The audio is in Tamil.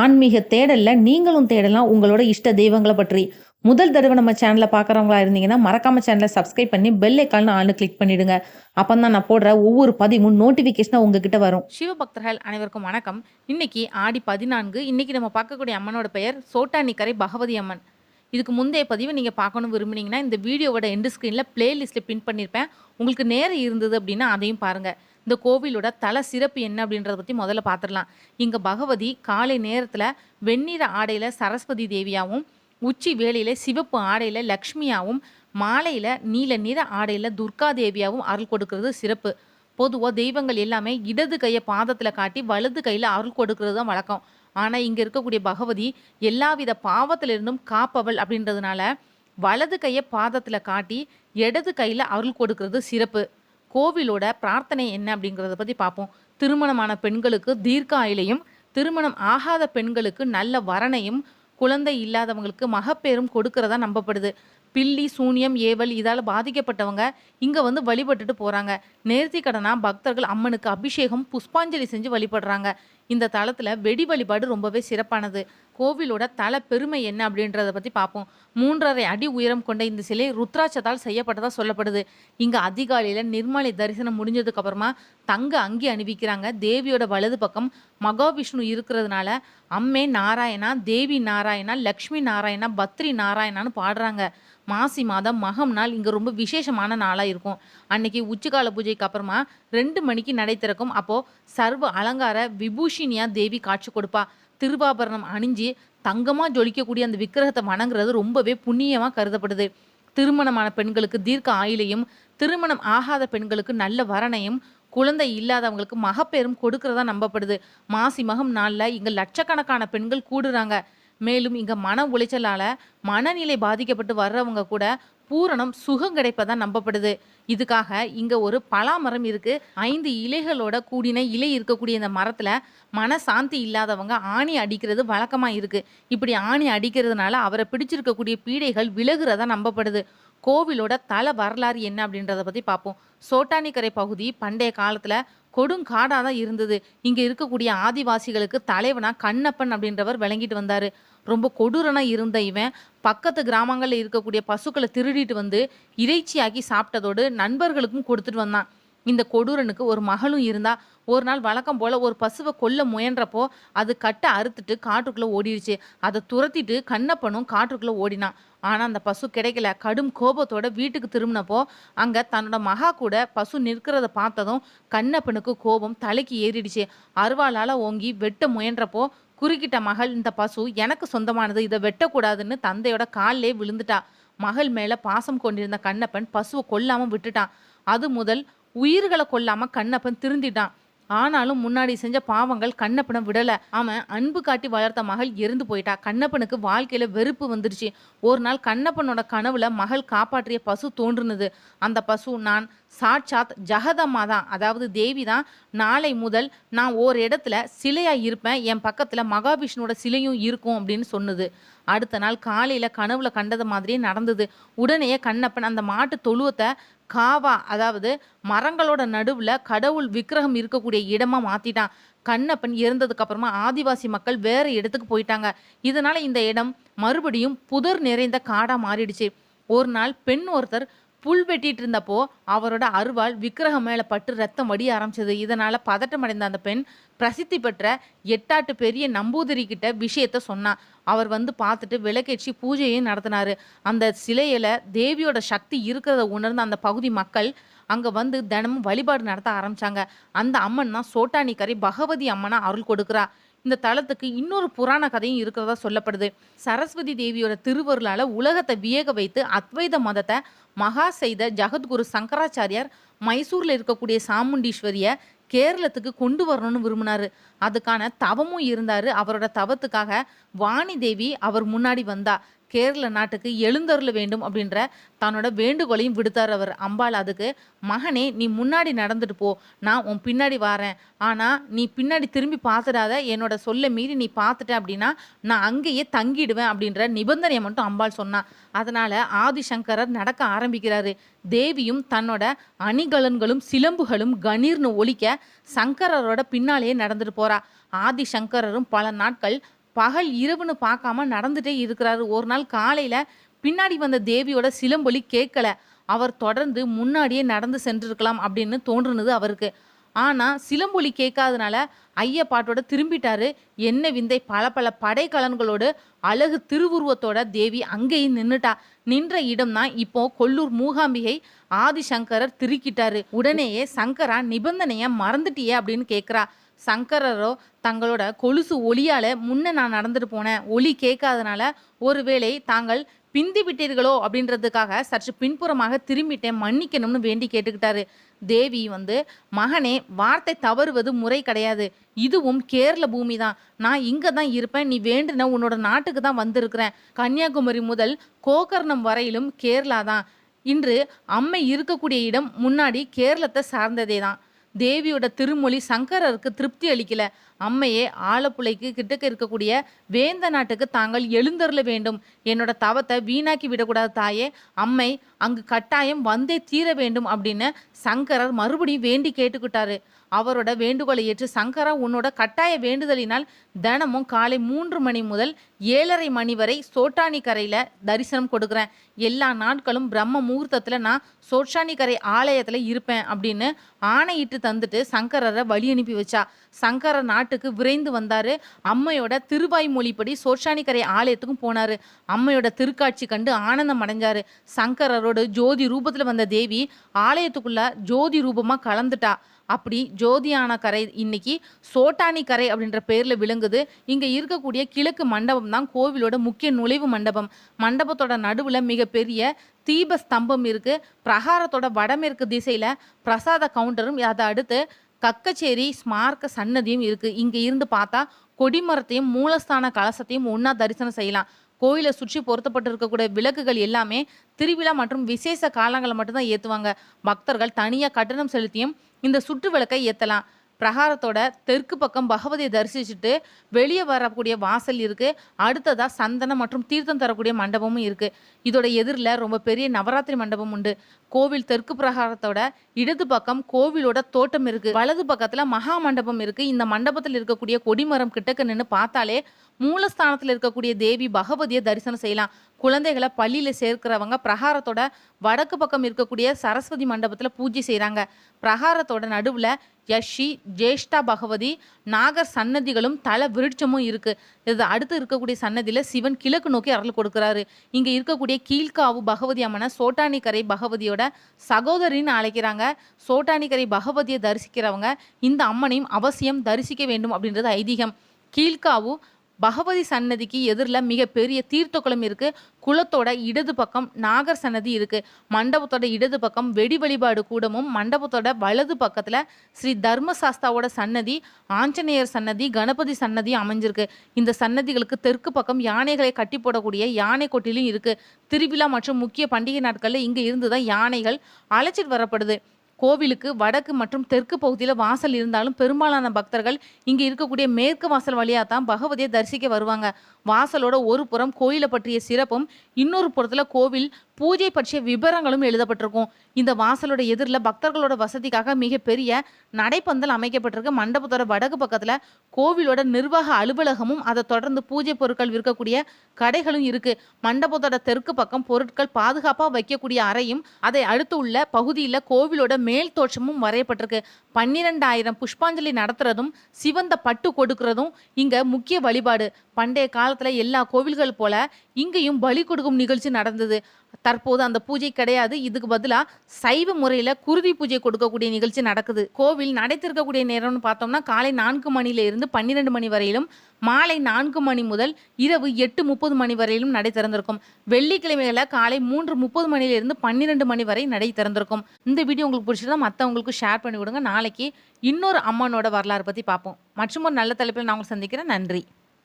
ஆன்மீக தேடல்ல நீங்களும் தேடலாம். உங்களோட இஷ்ட தெய்வங்களை பற்றி. முதல் தடவை நம்ம சேனலை பார்க்குறவங்களா இருந்தீங்கன்னா மறக்காம சேனலை சப்ஸ்கிரைப் பண்ணி பெல் ஐக்கால்னு ஆளு கிளிக் பண்ணிடுங்க. அப்போ தான் நான் போடுற ஒவ்வொரு பதிவும் நோட்டிஃபிகேஷனாக உங்ககிட்ட வரும். சிவபக்தர்கள் அனைவருக்கும் வணக்கம். இன்னைக்கு ஆடி பதினான்கு. இன்னைக்கு நம்ம பார்க்கக்கூடிய அம்மனோட பெயர் சோட்டானிக்கரை பகவதி அம்மன். இதுக்கு முந்தைய பதிவு நீங்கள் பார்க்கணும் விரும்புனீங்கன்னா இந்த வீடியோவோட எண்டு ஸ்க்ரீனில் பிளேலிஸ்ட்டில் பின் பண்ணியிருப்பேன் உங்களுக்கு நேரம் இருந்தது அப்படின்னா அதையும் பாருங்கள் இந்த கோவிலோட தல சிறப்பு என்ன அப்படின்றத பற்றி முதல்ல பார்த்துடலாம் இங்கே பகவதி காலை நேரத்தில் வெண்ணிற ஆடையில் சரஸ்வதி தேவியாகவும் உச்சி வேலையில் சிவப்பு ஆடையில் லக்ஷ்மியாகவும் மாலையில் நீல நிற ஆடையில் துர்கா தேவியாகவும் அருள் கொடுக்கறது சிறப்பு. பொதுவாக தெய்வங்கள் எல்லாமே இடது கையை பாதத்தில் காட்டி வலது கையில் அருள் கொடுக்கறது தான் வழக்கம். ஆனால் இங்கே இருக்கக்கூடிய பகவதி எல்லாவித பாவத்திலிருந்தும் காப்பவள் அப்படின்றதுனால வலது கையை பாதத்தில் காட்டி இடது கையில் அருள் கொடுக்கறது சிறப்பு. கோவிலோட பிரார்த்தனை என்ன அப்படிங்கிறத பற்றி பார்ப்போம். திருமணமான பெண்களுக்கு தீர்க்க ஆயுளையும் திருமணம் ஆகாத பெண்களுக்கு நல்ல வரனையும் குழந்தை இல்லாதவங்களுக்கு மகப்பேரும் கொடுக்கறதா நம்பப்படுது. பில்லி சூனியம் ஏவல் இதால் பாதிக்கப்பட்டவங்க இங்கே வந்து வழிபட்டுட்டு போகிறாங்க நேர்த்தி கடனாக பக்தர்கள் அம்மனுக்கு அபிஷேகம் புஷ்பாஞ்சலி செஞ்சு வழிபடுறாங்க. இந்த தளத்தில் வெடி வழிபாடு ரொம்பவே சிறப்பானது. கோவிலோட தல பெருமை என்ன அப்படின்றத பற்றி பார்ப்போம் மூன்றரை அடி உயரம் கொண்ட இந்த சிலை ருத்ராட்சத்தால் செய்யப்பட்டதாக சொல்லப்படுது. இங்கே அதிகாலையில் நிர்மலை தரிசனம் முடிஞ்சதுக்கப்புறமா தங்க அங்கி அணிவிக்கிறாங்க. தேவியோட வலது பக்கம் மகாவிஷ்ணு இருக்கிறதுனால அம்மே நாராயணா தேவி நாராயணா லக்ஷ்மி நாராயணா பத்ரி நாராயணான்னு பாடுறாங்க. மாசி மாதம் மகம் நாள் இங்கே ரொம்ப விசேஷமான நாளாக இருக்கும். அன்னைக்கு உச்சிக்கால பூஜைக்கு அப்புறமா ரெண்டு மணிக்கு நடை திறக்கும். அப்போது சர்வ அலங்கார விபூஷினியா தேவி காட்சி கொடுப்பா. திருவாபரணம் அணிஞ்சு தங்கமாக ஜொலிக்கக்கூடிய அந்த விக்கிரகத்தை வணங்குறது ரொம்பவே புண்ணியமாக கருதப்படுது. திருமணமான பெண்களுக்கு தீர்க்க ஆயுளையும் திருமணம் ஆகாத பெண்களுக்கு நல்ல வரணையும் குழந்தை இல்லாதவங்களுக்கு மகப்பேரும் கொடுக்கறதா நம்பப்படுது. மாசி மகம் நாளில் இங்கே லட்சக்கணக்கான பெண்கள் கூடுறாங்க. மேலும் இங்கே மன உளைச்சலால் மனநிலை பாதிக்கப்பட்டு வர்றவங்க கூட பூரணம் சுகம் கிடைப்பதா நம்பப்படுது. இதுக்காக இங்கே ஒரு பலாமரம் இருக்கு. ஐந்து இலைகளோட கூடின இலை இருக்கக்கூடிய இந்த மரத்தில் மன சாந்தி இல்லாதவங்க ஆணி அடிக்கிறது வழக்கமாக இருக்கு. இப்படி ஆணி அடிக்கிறதுனால அவரை பிடிச்சிருக்கக்கூடிய பீடைகள் விலகுறதா நம்பப்படுது. கோவிலோட தல வரலாறு என்ன அப்படின்றத பற்றி பார்ப்போம். சோட்டானிக்கரை பகுதி பண்டைய காலத்தில் கொடுங்காடாக தான் இருந்தது. இங்கே இருக்கக்கூடிய ஆதிவாசிகளுக்கு தலைவனாக கண்ணப்பன் அப்படின்றவர் விளங்கிட்டு வந்தார். ரொம்ப கொடூரனாக இருந்த இவன் பக்கத்து கிராமங்களில் இருக்கக்கூடிய பசுக்களை திருடிட்டு வந்து இறைச்சியாக்கி சாப்பிட்டதோடு நண்பர்களுக்கும் கொடுத்துட்டு வந்தான். இந்த கொடூரனுக்கு ஒரு மகளும் இருந்தா ஒரு நாள் வழக்கம் போல ஒரு பசுவை கொல்ல முயன்றப்போ அது கட்டை அறுத்துட்டு காட்டுக்குள்ளே ஓடிடுச்சு அதை துரத்திட்டு கண்ணப்பனும் காட்டுக்குள்ளே ஓடினான். ஆனால் அந்த பசு கிடைக்கல. கடும் கோபத்தோட வீட்டுக்கு திரும்பினப்போ அங்கே தன்னோட மகா கூட பசு நிற்கிறத பார்த்ததும் கண்ணப்பனுக்கு கோபம் தலைக்கு ஏறிடுச்சு. அருவாளால் ஓங்கி வெட்ட முயன்றப்போ குறுக்கிட்ட மகள் இந்த பசு எனக்கு சொந்தமானது இதை வெட்டக்கூடாதுன்னு தந்தையோட காலிலே விழுந்துட்டா. மகள் மேலே பாசம் கொண்டிருந்த கண்ணப்பன் பசுவை கொல்லாமல் விட்டுட்டான். அது முதல் உயிர்களை கொல்லாம கண்ணப்பன் திருந்திட்டான். ஆனாலும் முன்னாடி செஞ்ச பாவங்கள் கண்ணப்பனை விடல. அவன் அன்பு காட்டி வளர்த்த மகள் இறந்து போயிட்டா. கண்ணப்பனுக்கு வாழ்க்கையில வெறுப்பு வந்துடுச்சு ஒரு நாள் கண்ணப்பனோட கனவுல மகள் காப்பாற்றிய பசு தோன்றுனது. அந்த பசு நான் சாட்சாத் ஜெகதம்மா தான். அதாவது தேவி தான். நாளை முதல் நான் ஒரு இடத்துல சிலையா இருப்பேன். என் பக்கத்துல மகாவிஷ்ணுவோட சிலையும் இருக்கும் அப்படின்னு சொன்னது. அடுத்த நாள் காலையில கனவுல கண்டது மாதிரியே நடந்தது. உடனே கண்ணப்பன் அந்த மாட்டு தொழுவத்தை காவா அதாவது மரங்களோட நடுவில் கடவுள் விக்கிரகம் இருக்கக்கூடிய இடமா மாத்திட்டான். கண்ணப்பன் இறந்ததுக்கு அப்புறமா ஆதிவாசி மக்கள் வேற இடத்துக்கு போயிட்டாங்க. இதனால இந்த இடம் மறுபடியும் புதர் நிறைந்த காடா மாறிடுச்சு. ஒரு நாள் பெண் ஒருத்தர் புல் வெட்டிட்டு இருந்தப்போ அவரோட அருவாள் விக்கிரகம் மேலே பட்டு ரத்தம் வடிய ஆரம்பிச்சது. இதனால பதட்டமடைந்த அந்த பெண் பிரசித்தி பெற்ற எட்டாட்டு பெரிய நம்பூதிரி கிட்ட விஷயத்த சொன்னான் அவர் வந்து பார்த்துட்டு விளக்கேற்றி பூஜையும் நடத்தினாரு. அந்த சிலையில தேவியோட சக்தி இருக்கிறத உணர்ந்த அந்த பகுதி மக்கள் அங்க வந்து தினமும் வழிபாடு நடத்த ஆரம்பிச்சாங்க. அந்த அம்மன் தான் சோட்டானிக்கரை பகவதி அம்மனா அருள் கொடுக்குறா. இந்த தலத்துக்கு இன்னொரு புராண கதையும் இருக்கிறதா சொல்லப்படுது. சரஸ்வதி தேவியோட திருவருளால் உலகத்தை வியக வைத்து அத்வைத மதத்தை மகா செய்த ஜகத்குரு சங்கராச்சாரியார் மைசூரில் இருக்கக்கூடிய சாமுண்டீஸ்வரியை கேரளத்துக்கு கொண்டு வரணும்னு விரும்பினாரு. அதுக்கான தவமும் இருந்தார். அவரோட தவத்துக்காக வாணி தேவி அவர் முன்னாடி வந்தா. கேரள நாட்டுக்கு எழுந்தருள வேண்டும் அப்படின்ற தன்னோட வேண்டுகோளையும் விடுத்தார் அவர். அம்பாள் அதுக்கு மகனே நீ முன்னாடி நடந்துட்டு போ. நான் உன் பின்னாடி வரேன். ஆனால் நீ பின்னாடி திரும்பி பார்த்துடாத. என்னோட சொல்ல மீறி நீ பார்த்துட்ட அப்படின்னா நான் அங்கேயே தங்கிடுவேன் அப்படின்ற நிபந்தனையை மட்டும் அம்பாள் சொன்னான் அதனால் ஆதிசங்கரர் நடக்க ஆரம்பிக்கிறாரு. தேவியும் தன்னோட அணிகலன்களும் சிலம்புகளும் கணீர்னு ஒழிக்க சங்கரரோட பின்னாலேயே நடந்துட்டு போறா. ஆதிசங்கரரும் பல நாட்கள் பகல் இரவுன்னு பார்க்காம நடந்துட்டே இருக்கிறாரு. ஒரு நாள் காலையில பின்னாடி வந்த தேவியோட சிலம்பொலி கேட்கல. அவர் தொடர்ந்து முன்னாடியே நடந்து சென்றிருக்கலாம் அப்படின்னு தோன்றுனது அவருக்கு. ஆனா சிலம்பொலி கேட்காதனால ஐயப்பாட்டோட திரும்பிட்டாரு. என்ன விந்தை பல பல படைக்கலன்களோடு அழகு திருவுருவத்தோட தேவி அங்கேயும் நின்றுட்டா நின்ற இடம்தான் இப்போ கொல்லூர் மூகாம்பிகை ஆதிசங்கரர் திருக்கிட்டாரு. உடனேயே சங்கரா நிபந்தனைய மறந்துட்டியே அப்படின்னு கேட்குறா. சங்கரரோ தங்களோட கொலுசு ஒளியால முன்ன நான் நடந்துட்டு போனேன். ஒளி கேட்காதனால ஒருவேளை தாங்கள் பிந்தி விட்டீர்களோ அப்படின்றதுக்காக சற்று பின்புறமாக திரும்பிட்டேன். மன்னிக்கணும்னு வேண்டி கேட்டுக்கிட்டாரு. தேவி வந்து மகனே வார்த்தை தவறுவது முறை கிடையாது. இதுவும் கேரள பூமி தான் நான் இங்கே தான் இருப்பேன். நீ வேண்டுன உன்னோட நாட்டுக்கு தான் வந்திருக்கிறேன். கன்னியாகுமரி முதல் கோகர்ணம் வரையிலும் கேரளா தான் இன்று அம்மை இருக்கக்கூடிய இடம் முன்னாடி கேரளத்தை சார்ந்ததே தான் தேவியோட திருமொழி சங்கரருக்கு திருப்தி அளிக்கல. அம்மையே ஆலப்புழைக்கு கிட்டக்க இருக்கக்கூடிய வேந்த நாட்டுக்கு தாங்கள் எழுந்தருள வேண்டும். என்னோட தவத்தை வீணாக்கி விடக்கூடாது தாயே. அம்மை அங்கு கட்டாயம் வந்தே தீர வேண்டும் அப்படின்னு சங்கரர் மறுபடியும் வேண்டி கேட்டுக்கிட்டாரு. அவரோட வேண்டுகோளை ஏற்று சங்கரா உன்னோட கட்டாய வேண்டுதலினால் தினமும் காலை மூன்று மணி முதல் ஏழரை மணி வரை சோட்டானி தரிசனம் கொடுக்குறேன். எல்லா நாட்களும் பிரம்ம முகூர்த்தத்தில் நான் சோட்டானி கரை ஆலயத்தில் இருப்பேன் அப்படின்னு ஆணையிட்டு தந்துட்டு சங்கரரை வழி அனுப்பி வச்சா. சங்கரர் நாட்டுக்கு விரைந்து வந்தார். அம்மையோட திருவாய் மொழிப்படி சோட்டானிக்கரை ஆலயத்துக்கும் போனார். அம்மையோட திருக்காட்சி கண்டு ஆனந்தம் அடைஞ்சார். சங்கரரோட ஜோதி ரூபத்தில் வந்த தேவி ஆலயத்துக்குள்ள ஜோதி ரூபமாக கலந்துட்டா. அப்படி ஜோதியான கரை இன்னைக்கு சோட்டானி கரை அப்படின்ற பேரில் விளங்குது. இங்கே இருக்கக்கூடிய கிழக்கு மண்டபம் தான் கோவிலோட முக்கிய நுழைவு மண்டபம். மண்டபத்தோட நடுவில் மிகப்பெரிய தீப ஸ்தம்பம் இருக்குது பிரகாரத்தோட வடமேற்கு திசையில் பிரசாத கவுண்டரும் அதை அடுத்து கக்கச்சேரி ஸ்மார்க்க சன்னதியும் இருக்குது இங்கே இருந்து பார்த்தா கொடிமரத்தையும் மூலஸ்தான கலசத்தையும் ஒன்றா தரிசனம் செய்யலாம். கோயிலை சுற்றி பொருத்தப்பட்டு இருக்கக்கூடிய விளக்குகள் எல்லாமே திருவிழா மற்றும் விசேஷ காலங்களில் மட்டும்தான் ஏற்றுவாங்க பக்தர்கள் தனியாக கட்டணம் செலுத்தியும் இந்த சுற்று விளக்கை ஏற்றலாம் பிரகாரத்தோட தெற்கு பக்கம் பகவதியை தரிசிச்சுட்டு வெளியே வரக்கூடிய வாசல் இருக்குது அடுத்ததாக சந்தனம் மற்றும் தீர்த்தம் தரக்கூடிய மண்டபமும் இருக்குது இதோட எதிரில் ரொம்ப பெரிய நவராத்திரி மண்டபம் உண்டு. கோவில் தெற்கு பிரகாரத்தோட இடது பக்கம் கோவிலோட தோட்டம் இருக்குது வலது பக்கத்தில் மகா மண்டபம் இருக்குது இந்த மண்டபத்தில் இருக்கக்கூடிய கொடிமரம் கிட்டக்க நின்று பார்த்தாலே மூலஸ்தானத்தில் இருக்கக்கூடிய தேவி பகவதியை தரிசனம் செய்யலாம். குழந்தைகளை பள்ளியில் சேர்க்கிறவங்க பிரகாரத்தோட வடக்கு பக்கம் இருக்கக்கூடிய சரஸ்வதி மண்டபத்தில் பூஜை செய்கிறாங்க பிரகாரத்தோட நடுவில் யஷி ஜேஷ்டா பகவதி நாகர் சன்னதிகளும் தல விருட்சமும் இருக்கு. இது அடுத்து இருக்கக்கூடிய சன்னதியில சிவன் கிழக்கு நோக்கி அருள் கொடுக்கிறாரு. இங்க இருக்கக்கூடிய கீழ்காவு பகவதி அம்மனை சோட்டானிக்கரை பகவதியோட சகோதரின்னு அழைக்கிறாங்க. சோட்டானிக்கரை பகவதியை தரிசிக்கிறவங்க இந்த அம்மனையும் அவசியம் தரிசிக்க வேண்டும் அப்படின்றது ஐதீகம். கீழ்காவு பகவதி சன்னதிக்கு எதிரில் மிகப்பெரிய தீர்த்தக்குளம் இருக்குது குளத்தோட இடது பக்கம் நாகர் சன்னதி இருக்குது மண்டபத்தோட இடது பக்கம் வெடி வழிபாடு கூடமும் மண்டபத்தோட வலது பக்கத்தில் ஸ்ரீ தர்மசாஸ்தாவோட சன்னதி ஆஞ்சநேயர் சன்னதி கணபதி சன்னதி அமைஞ்சிருக்கு. இந்த சன்னதிகளுக்கு தெற்கு பக்கம் யானைகளை கட்டி போடக்கூடிய யானை கொட்டிலும் இருக்குது திருவிழா மற்றும் முக்கிய பண்டிகை நாட்களில் இங்கே இருந்து தான் யானைகள் அழைச்சிட்டு வரப்படுது. கோவிலுக்கு வடக்கு மற்றும் தெற்கு பகுதியில் வாசல் இருந்தாலும் பெரும்பாலான பக்தர்கள் இங்கே இருக்கக்கூடிய மேற்கு வாசல் வழியாக தான் பகவதியை தரிசிக்க வருவாங்க. வாசலோட ஒரு புறம் கோயிலை பற்றிய சிறப்பும் இன்னொரு புறத்தில் கோவில் பூஜை பற்றிய விபரங்களும் எழுதப்பட்டிருக்கும். இந்த வாசலோட எதிரில் பக்தர்களோட வசதிக்காக மிகப்பெரிய நடைப்பந்தல் அமைக்கப்பட்டிருக்கு. மண்டபத்தோட வடக்கு பக்கத்தில் கோவிலோட நிர்வாக அலுவலகமும் அதை தொடர்ந்து பூஜை பொருட்கள் விற்கக்கூடிய கடைகளும் இருக்கு. மண்டபத்தோட தெற்கு பக்கம் பொருட்கள் பாதுகாப்பாக வைக்கக்கூடிய அறையும் அதை அடுத்து உள்ள பகுதியில் கோவிலோட மேல் தோற்றமும் வரையப்பட்டிருக்கு. பன்னிரெண்டாயிரம் புஷ்பாஞ்சலி நடத்துறதும் சிவந்த பட்டு கொடுக்கறதும் இங்க முக்கிய வழிபாடு. பண்டைய காலத்தில் எல்லா கோவில்கள் போல இங்கேயும் பலி கொடுக்கும் நிகழ்ச்சி நடந்தது. தற்போது அந்த பூஜை கிடையாது. இதுக்கு பதிலா சைவ முறையில் குருதி பூஜை கொடுக்கக்கூடிய நிகழ்ச்சி நடக்குது. கோவில் நடைத்திருக்கக்கூடிய நேரம்னு பார்த்தோம்னா காலை நான்கு மணியிலிருந்து இருந்து பன்னிரெண்டு மணி வரையிலும் மாலை நான்கு மணி முதல் இரவு எட்டு முப்பது மணி வரையிலும் நடை திறந்திருக்கும். வெள்ளிக்கிழமைகளில் காலை மூன்று முப்பது மணியிலிருந்து பன்னிரெண்டு மணி வரை நடை திறந்திருக்கும். இந்த வீடியோ உங்களுக்கு பிடிச்சிருந்தா மற்றவங்களுக்கு ஷேர் பண்ணி விடுங்க. நாளைக்கு இன்னொரு அம்மனோட வரலாறு பற்றி பார்ப்போம். மற்றும் ஒரு நல்ல தலைப்பில் நான் உங்களுக்கு சந்திக்கிறேன். நன்றி.